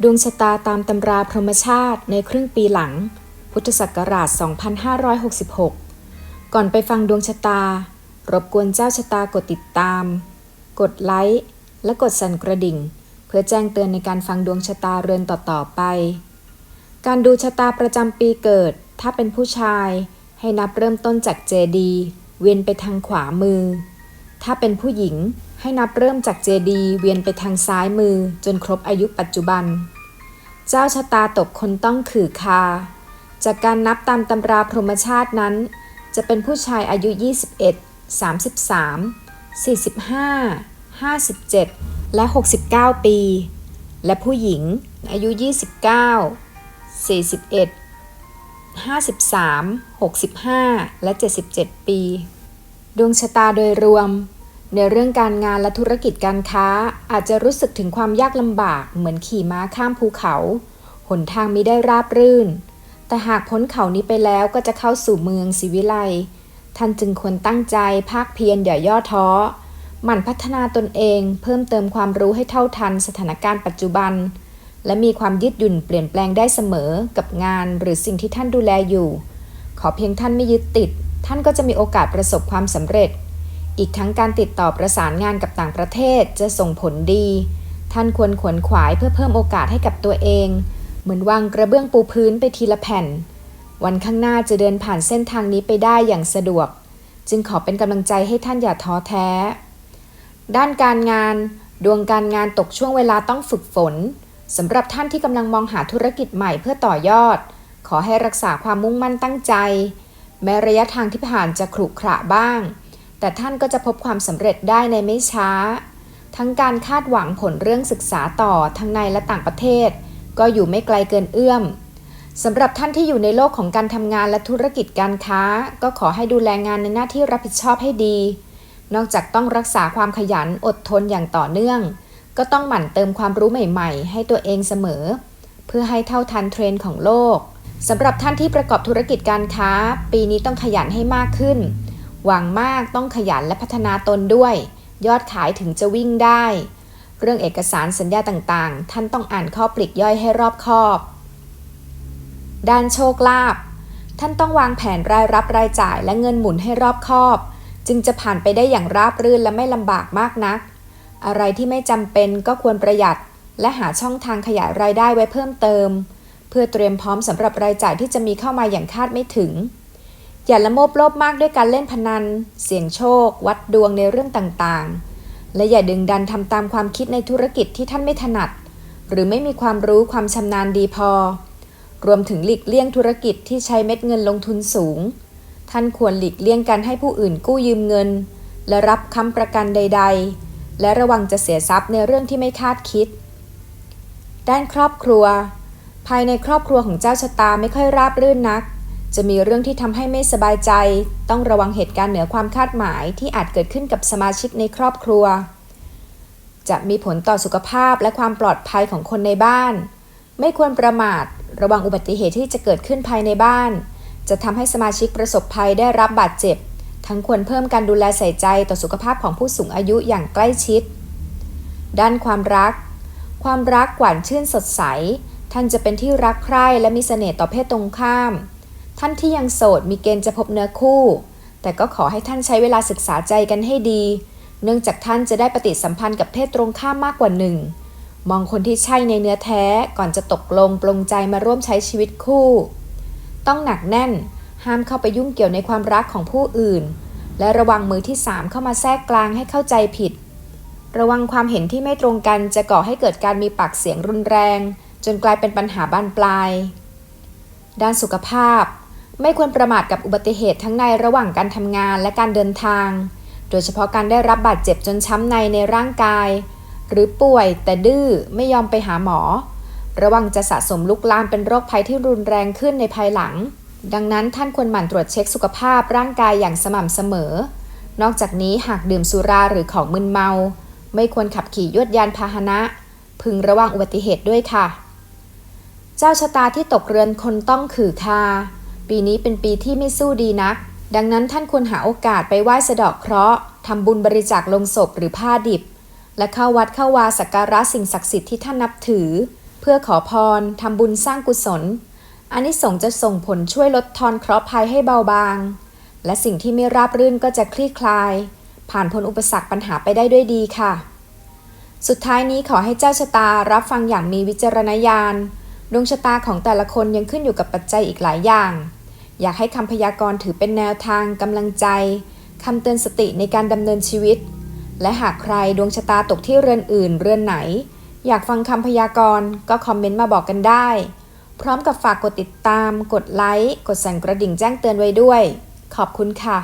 ดวงชะตาตามตำราพรหมชาติในครึ่งปีหลัง พุทธศักราช 2566 ก่อนไปฟังดวงชะตา รบกวนเจ้าชะตากดติดตาม กดไลค์ และกดสั่นกระดิ่ง เพื่อแจ้งเตือนในการฟังดวงชะตาเรือนต่อๆไป การดูชะตาประจำปีเกิด ถ้าเป็นผู้ชาย ให้นับเริ่มต้นจากเจดี เวียนไปทางขวามือ ถ้าเป็นผู้หญิง ให้นับเริ่มจากเจดีเวียนไปทางซ้ายมือจนครบอายุปัจจุบัน เจ้าชะตาตกคนต้องขือคา จากการนับตามตำราพรหมชาตินั้น จะเป็นผู้ชายอายุ 21 33 45 57 และ 69 ปี และผู้หญิงอายุ 29 41 53 65 และ 77 ปี ดวงชะตาโดยรวม ในเรื่องการงานและธุรกิจการค้าอาจจะรู้สึกถึงความยากลำบากเหมือนขี่ม้าข้ามภูเขา หนทางมิได้ราบรื่น แต่หากพ้นเขานี้ไปแล้วก็จะเข้าสู่เมืองศิวิไลท่านจึงควรตั้งใจภาคเพียรอย่าย่อท้อ หมั่นพัฒนาตนเอง เพิ่มเติมความรู้ให้เท่าทันสถานการณ์ปัจจุบัน และมีความยืดหยุ่นเปลี่ยนแปลงได้เสมอกับงานหรือสิ่งที่ท่านดูแลอยู่ ขอเพียงท่านไม่ยึดติด ท่านก็จะมีโอกาสประสบความสำเร็จ อีกทั้งการติดต่อประสานงานกับต่างประเทศจะส่งผลดี ท่านควรขวนขวายเพื่อเพิ่มโอกาสให้กับตัวเอง เหมือนวางกระเบื้องปูพื้นไปทีละแผ่น วันข้างหน้าจะเดินผ่านเส้นทางนี้ไปได้อย่างสะดวก จึงขอเป็นกำลังใจให้ท่านอย่าท้อแท้ ด้านการงาน ดวงการงานตกช่วงเวลาต้องฝึกฝนสำหรับท่านที่กำลังมองหาธุรกิจใหม่เพื่อต่อยอด ขอให้รักษาความมุ่งมั่นตั้งใจ แม้ระยะทางที่ผ่านจะขรุขระบ้าง แต่ท่านก็จะพบความสำเร็จได้ในไม่ช้า ทั้งการคาดหวังผลเรื่องศึกษาต่อทั้งในและต่างประเทศ ก็อยู่ไม่ไกลเกินเอื้อมสำหรับท่านที่อยู่ในโลกของการทำงานและธุรกิจการค้า ก็ขอให้ดูแลงานในหน้าที่รับผิดชอบให้ดี นอกจากต้องรักษาความขยันอดทนอย่างต่อเนื่อง ก็ต้องหมั่นเติมความรู้ใหม่ ๆ ให้ตัวเองเสมอ เพื่อให้เท่าทันเทรนด์ของโลกสำหรับท่านที่ประกอบธุรกิจการค้า ปีนี้ต้องขยันให้มากขึ้น หวังมากต้องขยันและพัฒนาตนด้วย ยอดขายถึงจะวิ่งได้ เรื่องเอกสารสัญญาต่างๆ ท่านต้องอ่านข้อปลีกย่อยให้รอบคอบ ด้านโชคลาภท่านต้องวางแผนรายรับรายจ่ายและเงินหมุนให้รอบคอบ จึงจะผ่านไปได้อย่างราบรื่นและไม่ลำบากมากนัก อะไรที่ไม่จำเป็นก็ควรประหยัด และหาช่องทางขยายรายได้ไว้เพิ่มเติม เพื่อเตรียมพร้อมสำหรับรายจ่ายที่จะมีเข้ามาอย่างคาดไม่ถึง อย่าละโมบโลภมากด้วยการเล่นพนัน เสี่ยงโชค วัดดวงในเรื่องต่างๆ และอย่าดึงดันทำตามความคิดในธุรกิจที่ท่านไม่ถนัด หรือไม่มีความรู้ความชำนาญดีพอ รวมถึงหลีกเลี่ยงธุรกิจที่ใช้เม็ดเงินลงทุนสูง ท่านควรหลีกเลี่ยงการให้ผู้อื่นกู้ยืมเงิน และรับค้ำประกันใด ๆ และระวังจะเสียทรัพย์ในเรื่องที่ไม่คาดคิด ด้านครอบครัว ภายในครอบครัวของเจ้าชะตาไม่ค่อยราบรื่นนัก จะมีเรื่องที่ทำให้ไม่สบายใจ ต้องระวังเหตุการณ์เหนือความคาดหมายที่อาจเกิดขึ้นกับสมาชิกในครอบครัว จะมีผลต่อสุขภาพและความปลอดภัยของคนในบ้าน ไม่ควรประมาท ระวังอุบัติเหตุที่จะเกิดขึ้นภายในบ้าน จะทำให้สมาชิกประสบภัยได้รับบาดเจ็บ ทั้งควรเพิ่มการดูแลใส่ใจต่อสุขภาพของผู้สูงอายุอย่างใกล้ชิด ด้านความรัก ความรักหวานชื่นสดใส ท่านจะเป็นที่รักใคร่และมีเสน่ห์ต่อเพศตรงข้าม ท่านที่ยังโสดมีเกณฑ์จะพบเนื้อคู่ แต่ก็ขอให้ท่านใช้เวลาศึกษาใจกันให้ดี เนื่องจากท่านจะได้ปฏิสัมพันธ์กับเพศตรงข้ามมากกว่าหนึ่ง มองคนที่ใช่ในเนื้อแท้ก่อนจะตกลงปลงใจมาร่วมใช้ชีวิตคู่ ต้องหนักแน่น ห้ามเข้าไปยุ่งเกี่ยวในความรักของผู้อื่น และระวังมือที่สามเข้ามาแทรกกลางให้เข้าใจผิด ระวังความเห็นที่ไม่ตรงกันจะก่อให้เกิดการมีปากเสียงรุนแรง จนกลายเป็นปัญหาบานปลาย ด้านสุขภาพ ไม่ควรประมาทกับอุบัติเหตุทั้งในระหว่างการทำงานและการเดินทาง โดยเฉพาะการได้รับบาดเจ็บจนช้ำในในร่างกาย หรือป่วยแต่ดื้อไม่ยอมไปหาหมอ ระวังจะสะสมลุกลามเป็นโรคภัยที่รุนแรงขึ้นในภายหลัง ดังนั้นท่านควรหมั่นตรวจเช็คสุขภาพร่างกายอย่างสม่ำเสมอ นอกจากนี้หากดื่มสุราหรือของมึนเมา ไม่ควรขับขี่ยวดยานพาหนะ พึงระวังอุบัติเหตุด้วยค่ะ เจ้าชะตาที่ตกเรือนคนต้องขือคา ปีนี้เป็นปีที่ไม่สู้ดีนัก ดังนั้นท่านควรหาโอกาสไปไหว้สะดาะเคราะห์ทำบุญบริจาคลงศพหรือผ้าดิบ และเข้าวัดเข้าวาสักการะสิ่งศักดิ์สิทธิ์ที่ท่านนับถือ เพื่อขอพรทำบุญสร้างกุศลอานิสงส์จะส่งผลช่วยลดทอนเคราะห์ภัยให้เบาบาง และสิ่งที่ไม่ราบรื่นก็จะคลี่คลาย ผ่านพ้นอุปสรรคปัญหาไปได้ด้วยดีค่ะ สุดท้ายนี้ขอให้เจ้าชะตารับฟังอย่างมีวิจารณญาณ ดวงชะตาของแต่ละคนยังขึ้นอยู่กับปัจจัยอีกหลายอย่าง อยากให้คำพยากรณ์ถือเป็นแนวทางกำลังใจคำเตือนสติในการดำเนินชีวิต และหากใครดวงชะตาตกที่เรือนอื่น เรือนไหน อยากฟังคำพยากรณ์ก็คอมเมนต์มาบอกกันได้ พร้อมกับฝากกดติดตาม กดไลค์ กดสั่นกระดิ่งแจ้งเตือนไว้ด้วย ขอบคุณค่ะ